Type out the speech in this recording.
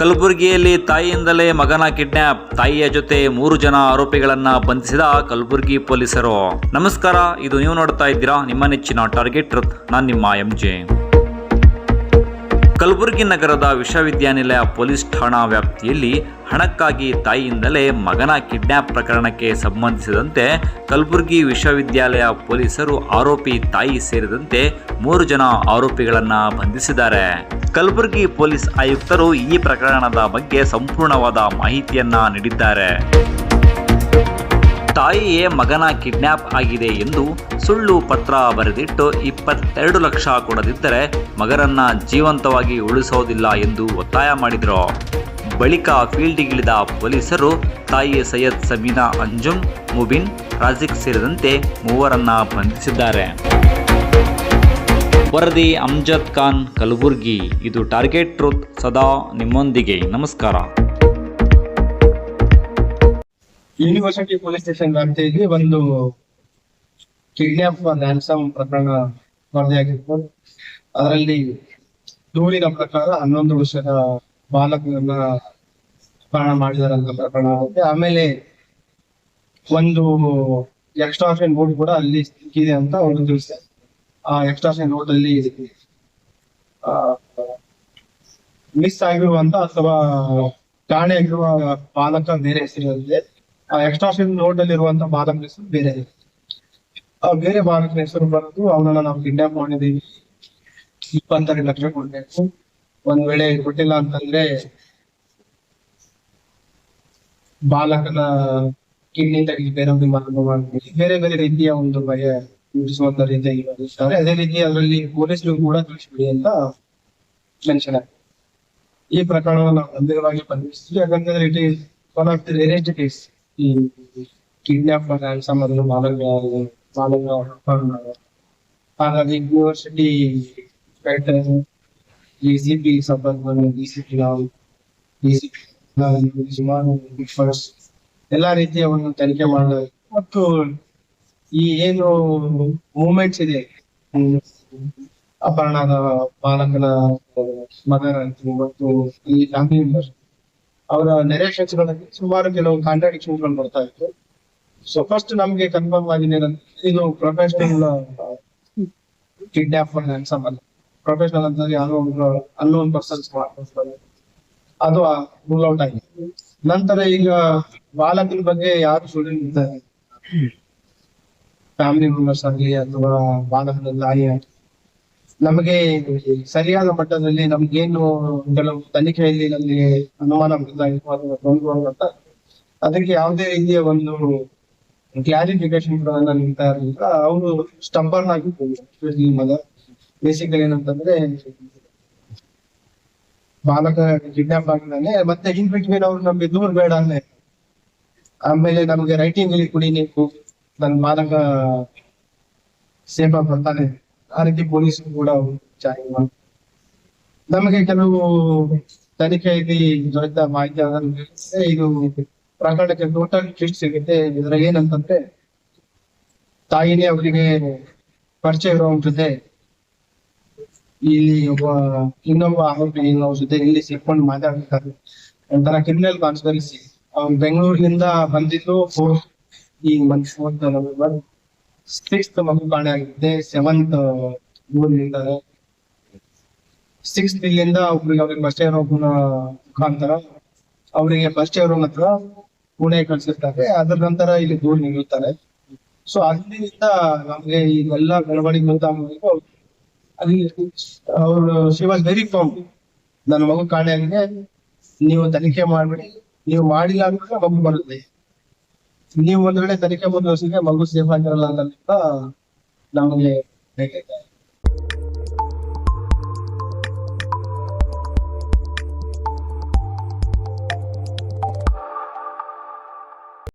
ಕಲಬುರಗಿಯಲ್ಲಿ ತಾಯಿಯಿಂದಲೇ ಮಗನ ಕಿಡ್ನ್ಯಾಪ್ ತಾಯಿಯ ಜೊತೆ ಮೂರು ಜನ ಆರೋಪಿಗಳನ್ನ ಬಂಧಿಸಿದ ಕಲಬುರಗಿ ಪೊಲೀಸರು. ನಮಸ್ಕಾರ, ಇದು ನೀವು ನೋಡ್ತಾ ಇದ್ದೀರಾ ನಿಮ್ಮ ನೆಚ್ಚಿನ ಟಾರ್ಗೆಟ್ ಟ್ರತ್ ನಾನು ನಿಮ್ಮ ಎಂ ಜೆ ಕಲಬುರಗಿ ನಗರದ ವಿಶ್ವವಿದ್ಯಾನಿಲಯ ಪೊಲೀಸ್ ಠಾಣಾ ವ್ಯಾಪ್ತಿಯಲ್ಲಿ ಹಣಕ್ಕಾಗಿ ತಾಯಿಯಿಂದಲೇ ಮಗನ ಕಿಡ್ನ್ಯಾಪ್ ಪ್ರಕರಣಕ್ಕೆ ಸಂಬಂಧಿಸಿದಂತೆ ಕಲಬುರಗಿ ವಿಶ್ವವಿದ್ಯಾಲಯ ಪೊಲೀಸರು ಆರೋಪಿ ತಾಯಿ ಸೇರಿದಂತೆ ಮೂರು ಜನ ಆರೋಪಿಗಳನ್ನು ಬಂಧಿಸಿದ್ದಾರೆ. ಕಲಬುರಗಿ ಪೊಲೀಸ್ ಆಯುಕ್ತರು ಈ ಪ್ರಕರಣದ ಬಗ್ಗೆ ಸಂಪೂರ್ಣವಾದ ಮಾಹಿತಿಯನ್ನ ನೀಡಿದ್ದಾರೆ. ತಾಯಿಯೇ ಮಗನ ಕಿಡ್ನ್ಯಾಪ್ ಆಗಿದೆ ಎಂದು ಸುಳ್ಳು ಪತ್ರ ಬರೆದಿಟ್ಟು ಇಪ್ಪತ್ತೆರಡು ಲಕ್ಷ ಕೊಡದಿದ್ದರೆ ಮಗನನ್ನ ಜೀವಂತವಾಗಿ ಉಳಿಸೋದಿಲ್ಲ ಎಂದು ಒತ್ತಾಯ ಮಾಡಿದರು. ಬಳಿಕ ಫೀಲ್ಡಿಗಿಳಿದ ಪೊಲೀಸರು ತಾಯಿ ಸೈಯದ್ ಸಮೀನಾ ಅಂಜುಮ್ ಮುಬಿನ್, ರಾಜಿಕ್ ಸೇರಿದಂತೆ ಮೂವರನ್ನ ಬಂಧಿಸಿದ್ದಾರೆ. ವರದಿ ಅಮ್ಜದ್ ಖಾನ್ ಕಲಬುರ್ಗಿ. ಇದು ಟಾರ್ಗೆಟ್ ಟ್ರೂತ್ ಸದಾ ನಿಮ್ಮೊಂದಿಗೆ. ನಮಸ್ಕಾರ. ಯೂನಿವರ್ಸಿಟಿ ಪೊಲೀಸ್ ಸ್ಟೇಷನ್ ವ್ಯಾಪ್ತಿಯಲ್ಲಿ ಒಂದು ಕಿಡ್ನಾಪ್ ರ್ಯಾನ್ಸಮ್ ಪ್ರಕರಣ ವರದಿಯಾಗಿತ್ತು ಅದರಲ್ಲಿ ದೂರಿನ ಪ್ರಕಾರ ಹನ್ನೊಂದು ವರ್ಷದ ಬಾಲಕರನ್ನ ಅಪಹರಣ ಮಾಡಿದಾರಂತ ಪ್ರಕರಣ ಆಗುತ್ತೆ. ಆಮೇಲೆ ಒಂದು ಎಕ್ಸ್ಟ್ರಾಕ್ಷನ್ ಬೋರ್ಡ್ ಕೂಡ ಅಲ್ಲಿ ಸಿಕ್ಕಿದೆ ಅಂತ ಅವರು ತಿಳಿಸಿದೆ ಆ ಎಕ್ಸ್ಟ್ರಾಷನ್ ರೋಡ್ ಅಲ್ಲಿ ಮಿಸ್ ಆಗಿರುವಂತ ಅಥವಾ ಕಾಣೆಯಾಗಿರುವ ಬಾಲಕ ಬೇರೆ ಹೆಸರಿರಲಿದೆ ಆ ಎಕ್ಸ್ಟ್ರಾಷನ್ ರೋಡ್ ಅಲ್ಲಿ ಇರುವಂತ ಬಾಲಕನ ಹೆಸರು ಬೇರೆ. ಆ ಬೇರೆ ಬಾಲಕನ ಹೆಸರು ಬರೋದು ಅವನನ್ನ ನಾವು ಕಿಡ್ನಾಪ್ ಮಾಡಿದೀವಿ ಇಪ್ಪತ್ತೆರಡು ಲಕ್ಷ ಕೊಡ್ಬೇಕು. ಒಂದ್ ವೇಳೆ ಕೊಟ್ಟಿಲ್ಲ ಅಂತಂದ್ರೆ ಬಾಲಕನ ಕಿಡ್ನಿ ತೆಗೆದು ಬೇರೆ ಮಾಡ್ತೀವಿ ಬೇರೆ ಬೇರೆ ರೀತಿಯ ಒಂದು ಭಯ ರೀತಿಯಾಗಿ ಅದೇ ರೀತಿ ಅದರಲ್ಲಿ ಪೊಲೀಸರು ಕೂಡ ತಿಳಿಸ್ಬಿಡಿ ಅಂತ ಮೆನ್ಷನ್ ಆಗಿದೆ ಈ ಪ್ರಕರಣವನ್ನು ನಾವು ಗಂಭೀರವಾಗಿ ಪರಿಗಣಿಸ್ತೀವಿ. ಯಾಕಂದ್ರೆ it is one of the rarest case ಈ ಕಿಡ್ನಾಪ್ ರ್ಯಾನ್ಸಮ್ ಅದನ್ನು ಮಾಲವ್ಯ ಮಾಲವ್ಯ. ಹಾಗಾಗಿ ಯೂನಿವರ್ಸಿಟಿ ಡಿ ಸಿ ಪಿ ಸಂಪರ್ಕ ಡಿ ಸಿ ಪಿ ನಾವು ಡಿ ಸಿ ಪಿ ಸುಮಾರು ಎಲ್ಲಾ ರೀತಿಯ ಒಂದು ತನಿಖೆ ಮಾಡಲಾಗಿದೆ ಮತ್ತು ಈ ಏನು ಮೂಮೆಂಟ್ಸ್ ಇದೆ ಅಪರ್ಣದ ಬಾಲಕನ ಮಗನ ಮತ್ತು ಈ ಫ್ಯಾಮಿಲಿ ಮೆಂಬರ್ಸ್ ಅವರ ನೆರೆಕ್ಷನ್ಸ್ಗಳಲ್ಲಿ ಸುಮಾರು ಕೆಲವು ಕಾಂಟ್ರಾಡಿಕ್ಷನ್ಗಳು ಬರ್ತಾ ಇತ್ತು. ಸೊ ಫಸ್ಟ್ ನಮ್ಗೆ ಕನ್ಫರ್ಮ್ ಆಗಿದೆ ಇದು ಪ್ರೊಫೆಷನಲ್ ಕಿಡ್ನಾಪ್ ಸಂಬಂಧ ಪ್ರೊಫೆಷನಲ್ ಅಂತ ಯಾರೋ ಒಬ್ರು ಅನ್ನೋನ್ ಪರ್ಸನ್ಸ್ ಅದು ರೂಲ್ ಔಟ್ ಆಗಿದೆ. ನಂತರ ಈಗ ಬಾಲಕನ ಬಗ್ಗೆ ಯಾರು ಸ್ಟೂಡೆಂಟ್ ಹೇಳ್ತಾರೆ ಫ್ಯಾಮಿಲಿ ಮೆಂಬರ್ಸ್ ಆಗಲಿ ಅಥವಾ ಆಗ್ಲಿ, ನಮಗೆ ಸರಿಯಾದ ಮಟ್ಟದಲ್ಲಿ ನಮ್ಗೇನು ಕೆಲವು ತನಿಖೆಯಲ್ಲಿ ನಮಗೆ ಅನುಮಾನ ಅಂತ ಅದಕ್ಕೆ ಯಾವುದೇ ರೀತಿಯ ಒಂದು ಕ್ಲಾರಿಫಿಕೇಶನ್ ನೀಡ್ತಾ ಇರಲಿಲ್ಲ ಅವರು ಸ್ಟಂಬರ್ನ್ ಆಗಿ ಮಗ ಬೇಸಿಕಲಿ ಏನಂತಂದ್ರೆ ಬಾಲಕ ಕಿಡ್ನಾಪ್ ಆಗಿದ್ದಾನೆ ಮತ್ತೆ ಇನ್ ಬಿಟ್ವೀನ್ ಅವ್ರು ನಮ್ಗೆ ದೂರ ಬೇಡ ಅಂದ್ರೆ ಆಮೇಲೆ ನಮ್ಗೆ ರೈಟಿಂಗ್ ಅಲ್ಲಿ ಕುಡಿ ನನ್ ಬಾಲಕ ಸೇಫ್ ಆಗಿ ಬರ್ತಾನೆ. ಆ ರೀತಿ ಪೊಲೀಸ್ ಕೂಡ ಜಾರಿ. ನಮಗೆ ಕೆಲವು ತನಿಖೆಯಲ್ಲಿ ದೊರೆತ ಮಾಹಿತಿ ಇದು ಪ್ರಕರಣಕ್ಕೆ ಟೋಟಲ್ ಲಿಸ್ಟ್ ಸಿಗುತ್ತೆ. ಇದ್ರ ಏನಂತಂದ್ರೆ, ತಾಯಿನೇ ಅವರಿಗೆ ಪರಿಚಯ ಇರೋ ಜೊತೆ ಇಲ್ಲಿ ಒಬ್ಬ ಇನ್ನೊಬ್ಬ ಆರೋಪಿ ಅವ್ರ ಜೊತೆ ಇಲ್ಲಿ ಸಿಕ್ಕೊಂಡು ಮಾತಾಡ್ತಾರೆ ಒಂಥರ ಕ್ರಿಮಿನಲ್ ಕಾನ್ಸ್ಪರೆನ್ಸಿ. ಅವ್ನು ಬೆಂಗಳೂರಿನಿಂದ ಬಂದಿದ್ದು ಫೋರ್ತ್ ಈ ಫೋರ್ತ್ ನವೆಂಬರ್ ಸಿಕ್ಸ್ತ್ ಮಗು ಕಾಣೆ ಆಗಿದೆ ಸೆವೆಂತ್ ಊರಿನಿಂದ ಸಿಕ್ಸ್ತ್ ಇಲ್ಲಿಂದ ಒಬ್ರಿಗೆ ಅವ್ರಿಗೆ ಫಸ್ಟ್ ಇಯರ್ ಒಬ್ಬನ ಮುಖಾಂತರ ಅವರಿಗೆ ಫಸ್ಟ್ ಇಯರ್ ಹತ್ರ ಪುಣೆ ಕಳ್ಸಿರ್ತಾರೆ. ಅದ್ರ ನಂತರ ಇಲ್ಲಿ ದೂರ ನಿಲ್ಲುತ್ತಾರೆ. ಸೊ ಅಲ್ಲಿಂದ ನಮ್ಗೆ ಇದೆಲ್ಲ ಬೆಳವಣಿಗೆ ಗೊತ್ತಾಗಬೇಕು ಅಲ್ಲಿ ಅವರು ಶಿ ವಾಸ್ ವೆರಿ ಫಾರ್ಮ್ ನನ್ನ ಮಗು ಕಾಣೆ ಆಗಿದೆ ನೀವು ತನಿಖೆ ಮಾಡ್ಬಿಡಿ. ನೀವು ಮಾಡಿಲ್ಲ ಅಂದ್ರೆ ಮಗು ಬರುತ್ತೆ. ನೀವು ಒಂದ್ ವೇಳೆ ತನಿಖೆ ಮುಂದುವರಿಸಿದ್ರೆ ಮಗು ಸೇಫ್ ಆಗಿರಲ್ಲ ಅಂತ ನಮಗೆ ಬೇಕಾಗಿದೆ